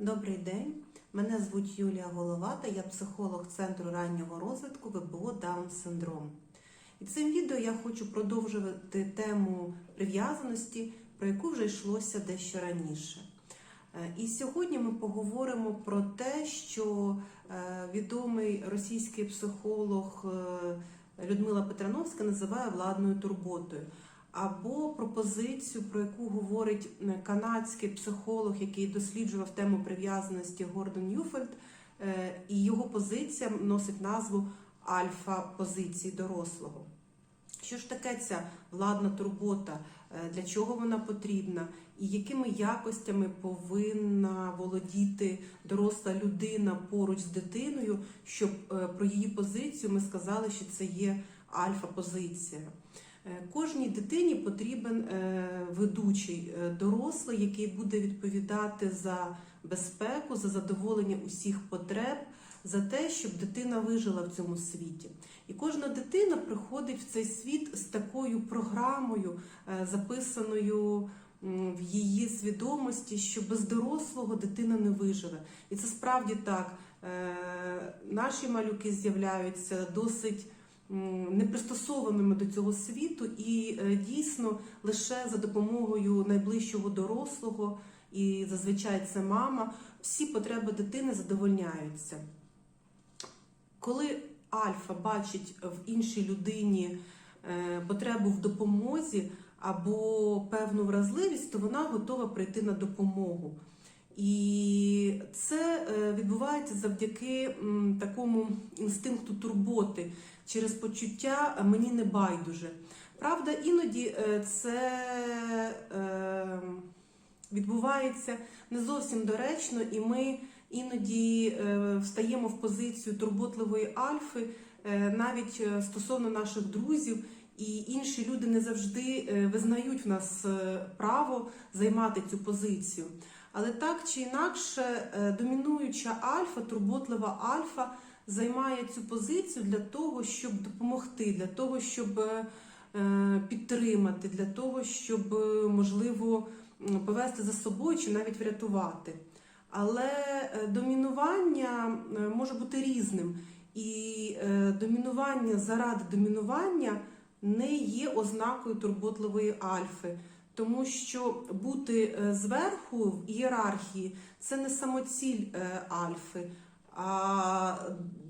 Добрий день, мене звуть Юлія Головата, я психолог Центру раннього розвитку ВПО Даун синдром. І цим відео я хочу продовжувати тему прив'язаності, про яку вже йшлося дещо раніше. Е, І сьогодні ми поговоримо про те, що е, відомий російський психолог е, Людмила Петрановська називає владною турботою. Або пропозицію, про яку говорить е, канадський психолог, який досліджував тему прив'язаності Гордон Юфельд, е, і його позиція носить назву альфа-позиції дорослого. Що ж таке ця владна турбота? Е, Для чого вона потрібна? І якими якостями повинна володіти доросла людина поруч з дитиною, щоб про її позицію ми сказали, що це є альфа-позиція. Е, Кожній дитині потрібен е, ведучий е, дорослий, який буде відповідати за безпеку, за задоволення усіх потреб, за те, щоб дитина вижила в цьому світі. І кожна дитина приходить в цей світ з такою програмою, записаною в її свідомості, що без дорослого дитина не виживе. І це справді так. Наші малюки з'являються досить непристосованими до цього світу, і е, дійсно лише за допомогою найближчого дорослого, і зазвичай це мама, всі потреби дитини задовольняються. Коли альфа бачить в іншій людині е, потребу в допомозі або певну вразливість, то вона готова прийти на допомогу. І це е, відбувається завдяки такому інстинкту турботи через почуття мені не байдуже. Правда, іноді е, це е, відбувається не зовсім доречно, і ми іноді встаємо в позицію турботливої альфи, навіть стосовно наших друзів. І інші люди не завжди визнають в нас право займати цю позицію. Але так чи інакше, е, домінуюча альфа, турботлива альфа займає цю позицію для того, щоб допомогти, для того, щоб е, е, підтримати, для того, щоб можливо повести за собою чи навіть врятувати. Але домінування може бути різним, і домінування заради домінування не є ознакою турботливої альфи. Тому що бути е, зверху в ієрархії це не самоціль е, альфи, а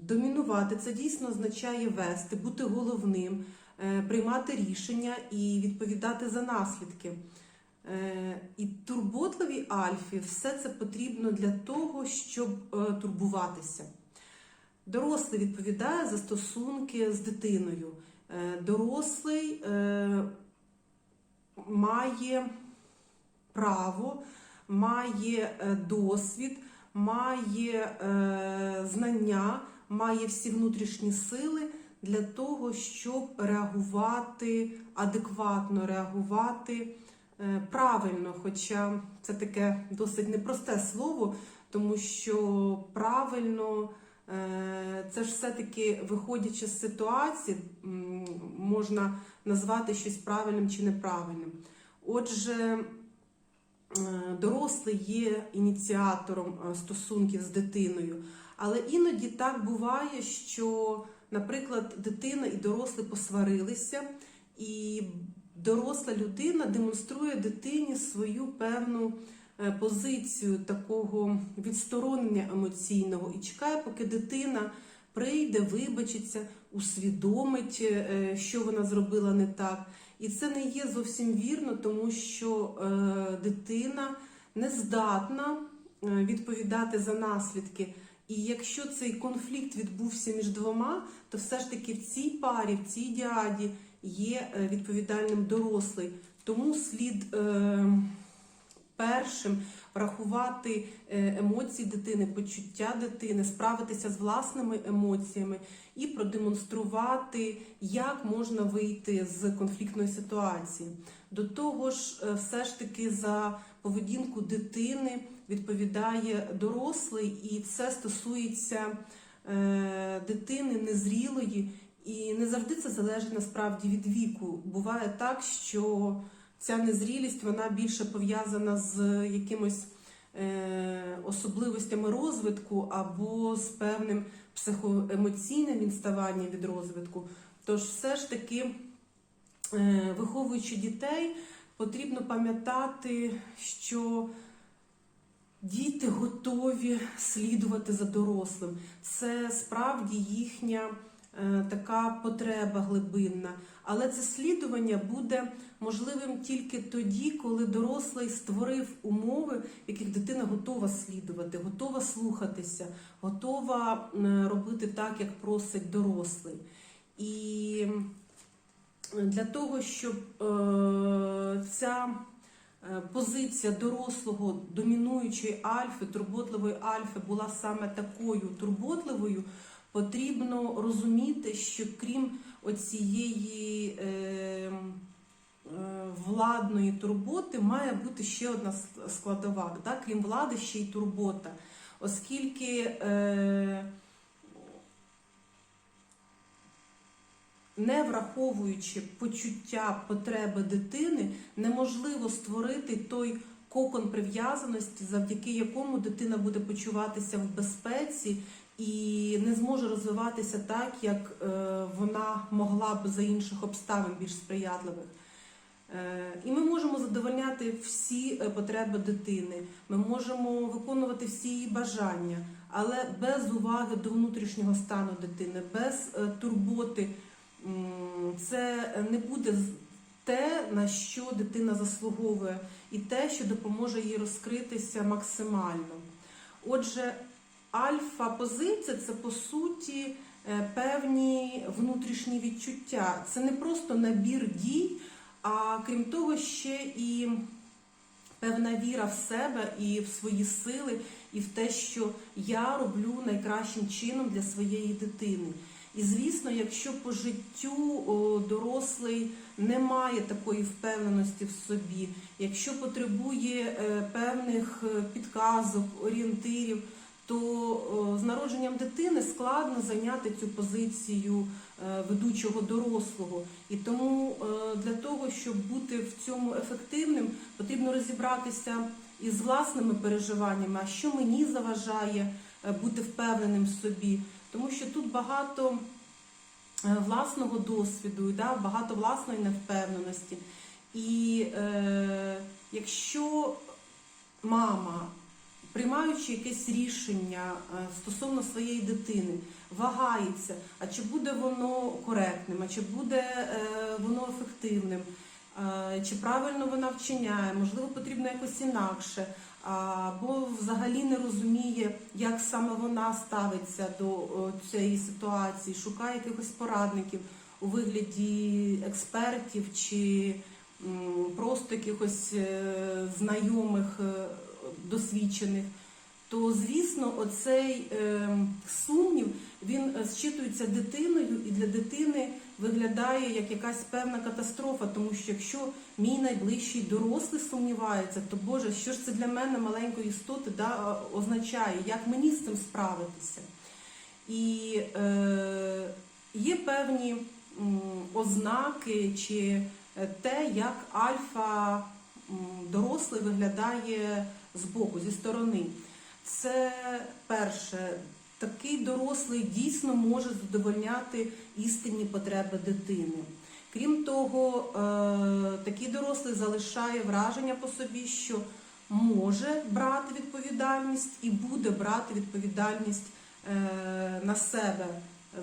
домінувати це дійсно означає вести, бути головним, е, приймати рішення і відповідати за наслідки. І турботливій альфі все це потрібно для того, щоб турбуватися. Дорослий відповідає за стосунки з дитиною. Дорослий має право, має е, досвід, має е, знання, має всі внутрішні сили для того, щоб реагувати адекватно, реагувати е, правильно. Хоча це таке досить непросте слово, тому що правильно. Е, Це ж все-таки виходячи з ситуації, можна назвати щось правильним чи неправильним. Отже, е, дорослий є ініціатором е, стосунків з дитиною, але іноді так буває, що, наприклад, дитина і дорослий посварилися, і доросла людина демонструє дитині свою певну позицію такого відсторонення емоційного і чекає, поки дитина прийде, вибачиться, усвідомить, е, що вона зробила не так. І це не є зовсім вірно, тому що е, дитина не здатна е, відповідати за наслідки. І якщо цей конфлікт відбувся між двома, то все ж таки в цій парі, в цій діаді є е, відповідальним дорослий. Тому слід е, першим врахувати е, емоції дитини, почуття дитини, справитися з власними емоціями і продемонструвати, як можна вийти з конфліктної ситуації. До того ж, е, все ж таки за поведінку дитини відповідає дорослий, і це стосується е, дитини незрілої. І не завжди це залежить насправді від віку. Буває так, що ця незрілість вона більше пов'язана з якимось е, особливостями розвитку або з певним психоемоційним відставанням від розвитку. Тож, все ж таки, е, виховуючи дітей, потрібно пам'ятати, що діти готові слідувати за дорослим. Це справді їхня така потреба глибинна. Але це слідування буде можливим тільки тоді, коли дорослий створив умови, яких дитина готова слідувати, готова слухатися, готова е, робити так, як просить дорослий. І для того, щоб е, ця е, позиція дорослого домінуючої альфи, турботливої альфи була саме такою турботливою, потрібно розуміти, що крім оцієї е, е, владної турботи має бути ще одна складова. Так? Крім влади, ще й турбота. Оскільки е, не враховуючи почуття потреби дитини, неможливо створити той кокон прив'язаності, завдяки якому дитина буде почуватися в безпеці і не зможе розвиватися так, як е, вона могла б за інших обставин більш сприятливих. Е, І ми можемо задовольняти всі е, потреби дитини, ми можемо виконувати всі її бажання, але без уваги до внутрішнього стану дитини, без турботи. Це не буде те, на що дитина заслуговує, і те, що допоможе їй розкритися максимально. Отже, альфа-позиція це по суті е, певні внутрішні відчуття. Це не просто набір дій, а крім того, ще і певна віра в себе і в свої сили, і в те, що я роблю найкращим чином для своєї дитини. І звісно, якщо по життю дорослий не має такої впевненості в собі, якщо потребує е, певних е, підказок, орієнтирів, то з народженням дитини складно зайняти цю позицію е, ведучого дорослого. І тому е, для того, щоб бути в цьому ефективним, потрібно розібратися із власними переживаннями, а що мені заважає е, бути впевненим в собі. Тому що тут багато е, власного досвіду, багато власної невпевненості. І е, якщо мама, приймаючи якесь рішення е, стосовно своєї дитини, вагається, а чи буде воно коректним, а чи буде е, воно ефективним, е, чи правильно вона вчиняє, можливо, потрібно якось інакше, або взагалі не розуміє, як саме вона ставиться до цієї ситуації, шукає якихось порадників у вигляді експертів чи просто якихось знайомих досвідчених. То, звісно, оцей е, сумнів він е, зчитується дитиною, і для дитини виглядає як якась певна катастрофа, тому що якщо мій найближчий дорослий сумнівається, то Боже, що ж це для мене маленької істоти да, означає, як мені з цим справитися? І е, є певні м, ознаки чи е, те, як альфа м, дорослий виглядає збоку, зі сторони. Це перше, такий дорослий дійсно може задовольняти істинні потреби дитини. Крім того, е, такий дорослий залишає враження по собі, що може брати відповідальність і буде брати відповідальність е, на себе,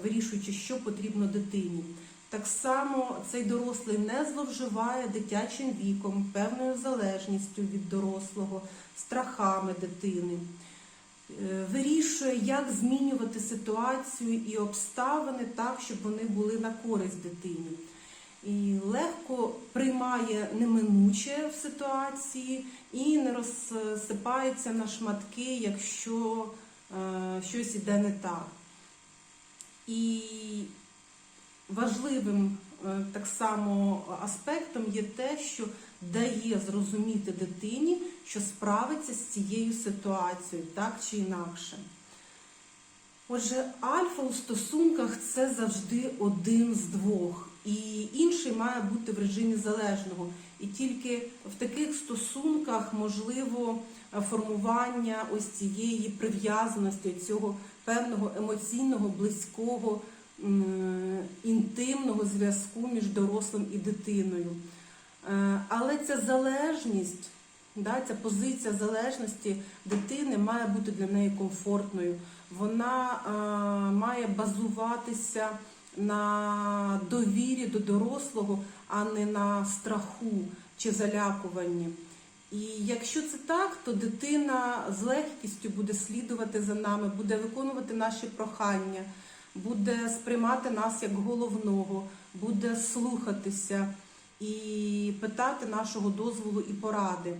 вирішуючи, що потрібно дитині. Так само цей дорослий не зловживає дитячим віком, певною залежністю від дорослого, страхами дитини. Е, Вирішує, як змінювати ситуацію і обставини так, щоб вони були на користь дитині. І легко приймає неминуче в ситуації і не розсипається на шматки, якщо е, щось іде не так. І важливим е, так само аспектом є те, що дає зрозуміти дитині, що справиться з цією ситуацією, так чи інакше. Отже, альфа у стосунках це завжди один з двох, і інший має бути в режимі залежного. І тільки в таких стосунках можливо формування ось цієї прив'язаності, цього певного емоційного, близького, інтимного зв'язку між дорослим і дитиною. Е, Але ця залежність, да, ця позиція залежності дитини має бути для неї комфортною. Вона е, має базуватися на довірі до дорослого, а не на страху чи залякуванні. І якщо це так, то дитина з легкістю буде слідувати за нами, буде виконувати наші прохання, буде сприймати нас як головного, буде слухатися і питати нашого дозволу і поради.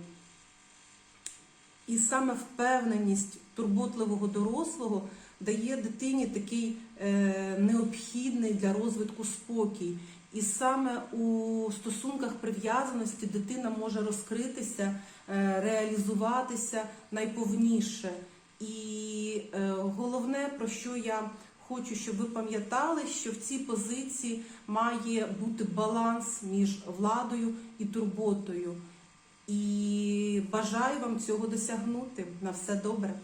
І саме впевненість турботливого дорослого дає дитині такий е, необхідний для розвитку спокій. І саме у стосунках прив'язаності дитина може розкритися, е, реалізуватися найповніше. І е, головне, про що я хочу, щоб ви пам'ятали, що в цій позиції має бути баланс між владою і турботою. І бажаю вам цього досягнути. На все добре.